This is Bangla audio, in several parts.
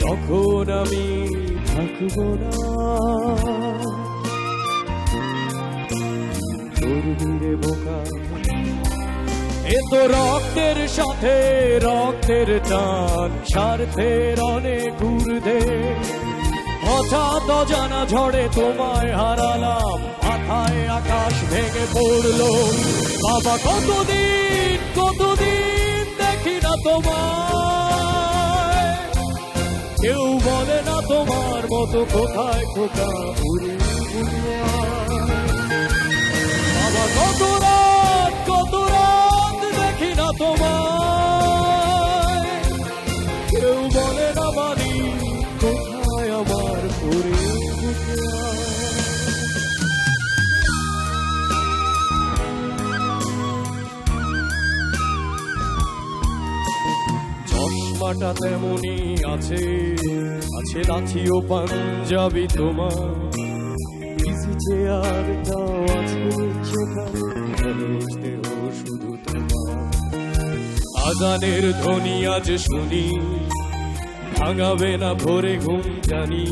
যখন আমি থাকব না বোকা এ তো রক্তের সাথে রক্তের টান স্বার্থের অনেক ঊর্ধ্বে। হঠাৎ জানা ঝড়ে তোমায় হারালাম, মাথায় আকাশ ভেঙে পড়ল। বাবা, কতদিন কতদিন দেখি না তোমায়। কেউ বলে না তোমার মতো কোথায় খোকা উড়ে উড়ে চশমাটা তেমনই আছে। আছে লাঠি ও পাঞ্জাবি তোমার। আছে দেহ শুধু তোমার। আজানের ধ্বনি আজ শুনি। ভাঙাবে না ভোরে ঘুম জানি।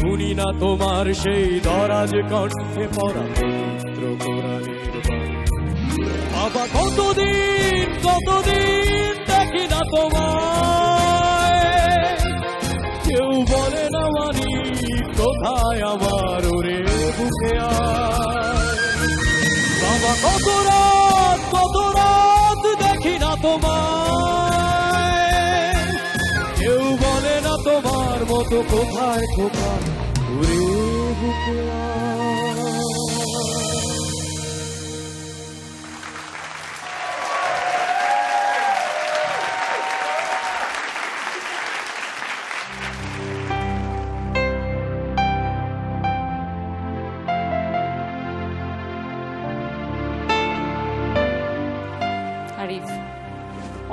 শুনি না তোমার সেই দরাজ কণ্ঠে পড়া পবিত্র কোরআনের বাবা কতদিন কত রাত কত রাত দেখি না তোমার কেউ বলে না তোমার মতো কোথায় কোথায় ঘুরে বুকে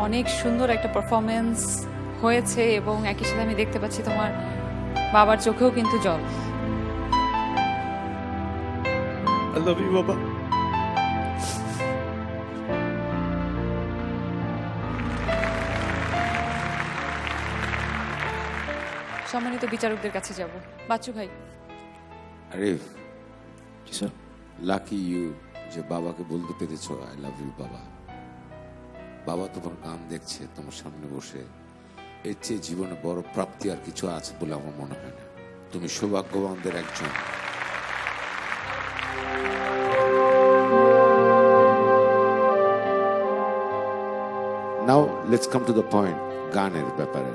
অনেক সুন্দর একটা পারফরমেন্স হয়েছে এবং একই সাথে আমি দেখতে পাচ্ছি তোমার বাবার চোখেও কিন্তু জল। I love you, Baba. সম্মানিত বিচারকদের কাছে যাব। বাচ্চু ভাই। আরিফ লাকি ইউ যে বাবাকে বলতে পেরেছ আই লাভ ইউ বাবা বাবা তোমার গান দেখছে, তোমার সামনে বসে। এর চেয়ে জীবনে বড় প্রাপ্তি আর কিছু আছে বলে আমার মনে হয় না। তুমি সৌভাগ্যবানদের একজন। Now let's come to the point গানের ব্যাপারে।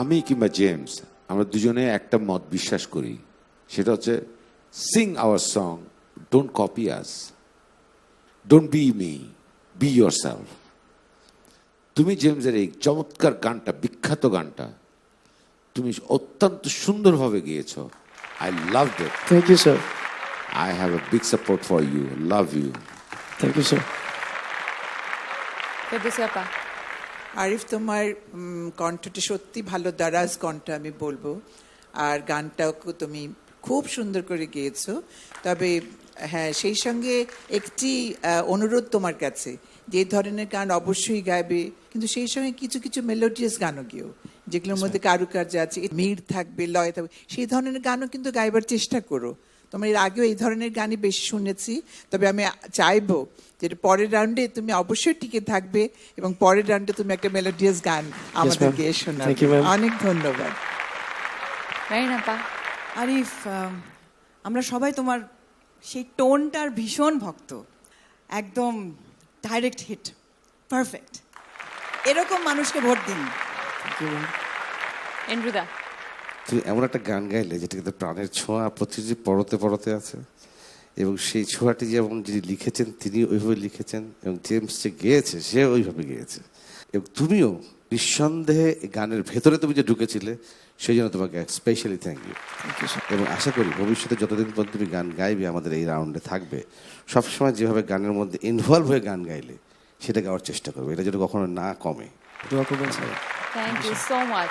আমি কিংবা জেমস, আমরা দুজনে একটা মত বিশ্বাস করি। সেটা হচ্ছে sing our song don't copy us don't be me be self তুমি জেমসের এই চমৎকার গানটা বিখ্যাত গানটা তুমি অত্যন্ত সুন্দরভাবে গেয়েছ। I love it thank you sir I have a big support for you love you thank you আপা আরিফ তোমার কণ্ঠটি কণ্ঠটা সত্যি ভালো দারাজ কণ্ঠ আমি বলব। আর গানটাও তুমি খুব সুন্দর করে গেয়েছো। তবে হ্যাঁ সেই সঙ্গে একটি অনুরোধ তোমার কাছে। যে ধরনের গান অবশ্যই গাইবে কিন্তু সেই সঙ্গে কিছু কিছু মেলোডিয়াস গানও গেও যেগুলোর মধ্যে কারুকার্য আছে মির থাকবে লয় থাকবে সেই ধরনের গানও কিন্তু গাইবার চেষ্টা করো। তোমার এর আগেও এই ধরনের গানই বেশি শুনেছি তবে আমি চাইব যে পরের রাউন্ডে তুমি অবশ্যই টিকে থাকবে এবং পরের রাউন্ডে তুমি একটা মেলোডিয়াস গান আমাদেরকে. শোনাবে। অনেক ধন্যবাদ। আরিফ আম, আমরা সবাই তোমার সেই টোনটার ভীষণ ভক্ত। একদম ডাইরেক্ট হিট পারফেক্ট এরকম মানুষকে ভোট দিন। এন্ড্রুদা। তুমি এমন একটা গান গাইলে যেটা কিন্তু প্রাণের ছোঁয়া প্রতিটি পড়তে পড়তে আছে। এবং সেই ছোঁয়াটি যেমন যিনি লিখেছেন তিনি ওইভাবে লিখেছেন। এবং জেমস যে গেয়েছে সে ওইভাবে গেয়েছে। এবং তুমিও নিঃসন্দেহে গানের ভেতরে তুমি যে ঢুকেছিলে সেই জন্য তোমাকে স্পেশালি থ্যাংক ইউ এবং আশা করি ভবিষ্যতে যতদিন পর্যন্ত তুমি গান গাইবে আমাদের এই রাউন্ডে থাকবে সবসময় যেভাবে গানের মধ্যে ইনভলভ হয়ে গান গাইলে সেটা গাওয়ার চেষ্টা করবে। এটা যেন কখনো না কমে। Thank you so much